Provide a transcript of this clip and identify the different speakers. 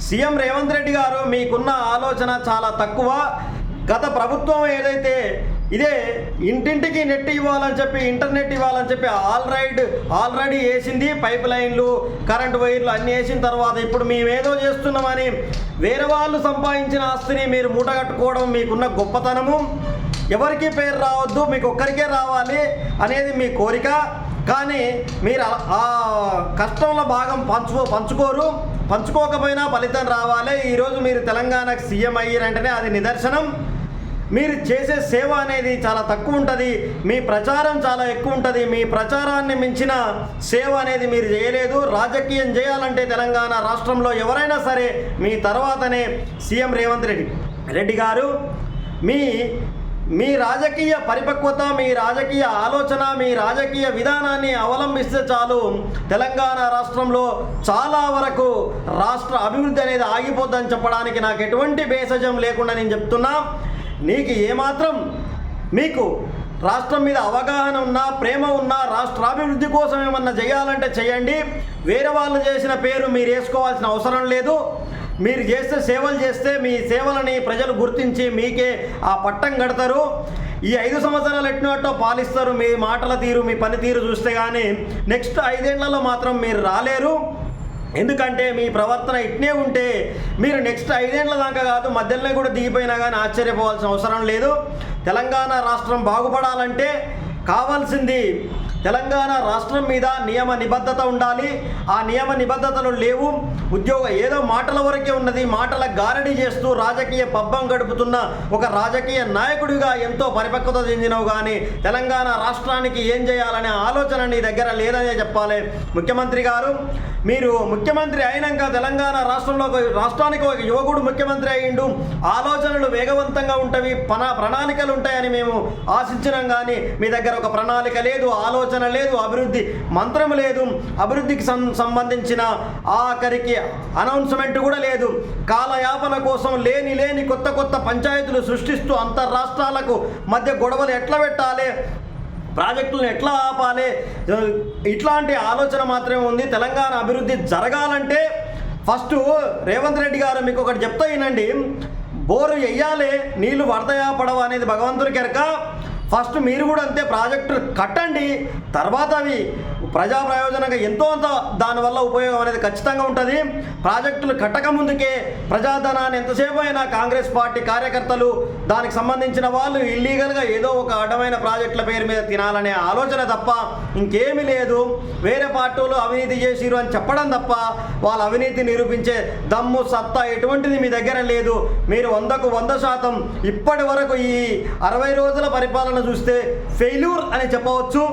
Speaker 1: CM Revanth Reddy గారు మీకున్న ఆలోచన చాలా తక్కువ. గత ప్రభుత్వం ఏదైతే ఇదే ఇంటింటికి నెట్ ఇవ్వాలని చెప్పి ఇంటర్నెట్ ఇవ్వాలని చెప్పి ఆల్ రైడ్ ఆల్రెడీ వేసింది. పైప్ లైన్లు కరెంట్ వైర్లు అన్నీ వేసిన తర్వాత ఇప్పుడు మేమేదో చేస్తున్నామని వేరే వాళ్ళు సంపాదించిన ఆస్తిని మీరు మూటగట్టుకోవడం మీకున్న గొప్పతనము. ఎవరికి పేరు రావద్దు మీకు ఒక్కరికే రావాలి అనేది మీ కోరిక. కానీ మీరు ఆ- ఆ కష్టంలో భాగం పంచుకో పంచుకోరు. పంచుకోకపోయినా ఫలితం రావాలి. ఈరోజు మీరు తెలంగాణకు సీఎం అయ్యారంటేనే అది నిదర్శనం. మీరు చేసే సేవ అనేది చాలా తక్కువ ఉంటుంది. మీ ప్రచారం చాలా ఎక్కువ ఉంటుంది. మీ ప్రచారాన్ని మించిన సేవ అనేది మీరు చేయలేదు. రాజకీయం చేయాలంటే తెలంగాణ రాష్ట్రంలో ఎవరైనా సరే మీ తర్వాతనే సీఎం రేవంత్ రెడ్డి రెడ్డి గారు మీ మీ రాజకీయ పరిపక్వత మీ రాజకీయ ఆలోచన మీ రాజకీయ విధానాన్ని అవలంబిస్తే చాలు తెలంగాణ రాష్ట్రంలో చాలా వరకు రాష్ట్ర అభివృద్ధి అనేది ఆగిపోద్దని చెప్పడానికి నాకు ఎటువంటి భేషజం లేకుండా నేను చెప్తున్నా. నీకు ఏమాత్రం మీకు రాష్ట్రం మీద అవగాహన ఉన్నా ప్రేమ ఉన్నా రాష్ట్రాభివృద్ధి కోసం ఏమన్నా చేయాలంటే చేయండి. వేరే వాళ్ళు చేసిన పేరు మీరు వేసుకోవాల్సిన అవసరం లేదు. మీరు చేస్తే సేవలు చేస్తే మీ సేవలని ప్రజలు గుర్తించి మీకే ఆ పట్టం కడతారు. ఈ ఐదు సంవత్సరాలు ఎట్టినట్టో పాలిస్తారు. మీ మాటల తీరు మీ పనితీరు చూస్తే కానీ నెక్స్ట్ ఐదేళ్ళలో మాత్రం మీరు రాలేరు. ఎందుకంటే మీ ప్రవర్తన ఇట్నే ఉంటే మీరు నెక్స్ట్ ఐదేళ్ళ దాకా కాదు మధ్యలోనే కూడా దిగిపోయినా కానీ ఆశ్చర్యపోవాల్సిన అవసరం లేదు. తెలంగాణ రాష్ట్రం బాగుపడాలంటే కావాల్సింది తెలంగాణ రాష్ట్రం మీద నియమ నిబద్ధత ఉండాలి. ఆ నియమ నిబద్ధతలు లేవు. ఉద్యోగ ఏదో మాటల వరకే ఉన్నది. మాటల గారడీ చేస్తూ రాజకీయ పబ్బం గడుపుతున్న ఒక రాజకీయ నాయకుడిగా ఎంతో పరిపక్వత చెందినవు కానీ తెలంగాణ రాష్ట్రానికి ఏం చేయాలనే ఆలోచన నీ దగ్గర లేదనే చెప్పాలి. ముఖ్యమంత్రి గారు మీరు ముఖ్యమంత్రి అయినాక తెలంగాణ రాష్ట్రంలో ఒక రాష్ట్రానికి ఒక యువకుడు ముఖ్యమంత్రి అయ్యిండు. ఆలోచనలు వేగవంతంగా ఉంటవి. పన ప్రణాళికలు ఉంటాయని మేము ఆశించినాం కానీ మీ దగ్గర ఒక ప్రణాళిక లేదు. ఆలోచన లేదు అభివృద్ధి మంత్రం లేదు అభివృద్ధికి సం సంబంధించిన ఆఖరికి అనౌన్స్మెంట్ కూడా లేదు. కాలయాపన కోసం లేని లేని కొత్త కొత్త పంచాయతీలు సృష్టిస్తూ అంతర్రాష్ట్రాలకు మధ్య గొడవలు ఎట్లా పెట్టాలి? ప్రాజెక్టులను ఎట్లా ఆపాలి? ఇట్లాంటి ఆలోచన మాత్రమే ఉంది. తెలంగాణ అభివృద్ధి జరగాలంటే ఫస్ట్ రేవంత్ రెడ్డి గారు మీకు ఒకటి చెప్తా వినండి. బోరు వెయ్యాలి నీళ్ళు పడతాయా పడవా అనేది భగవంతుడికి ఎరక ఫస్ట్ మీరు కూడా అంతే ప్రాజెక్టు కట్టండి తర్వాత అవి ప్రజా ప్రయోజనంగా ఎంతో అంత దానివల్ల ఉపయోగం అనేది ఖచ్చితంగా ఉంటుంది. ప్రాజెక్టులు కట్టక ముందుకే ప్రజాధనాన్ని ఎంతసేపు అయినా కాంగ్రెస్ పార్టీ కార్యకర్తలు దానికి సంబంధించిన వాళ్ళు ఇల్లీగల్గా ఏదో ఒక అడ్డమైన ప్రాజెక్టుల పేరు మీద తినాలనే ఆలోచన తప్ప ఇంకేమీ లేదు. వేరే పార్టీలు అవినీతి చేసిరు అని చెప్పడం తప్ప వాళ్ళ అవినీతి నిరూపించే దమ్ము సత్తా ఎటువంటిది మీ దగ్గర లేదు. మీరు వందకు వంద శాతం ఇప్పటి వరకు ఈ అరవై రోజుల పరిపాలన చూస్తే ఫెయిల్యూర్ అని చెప్పవచ్చు.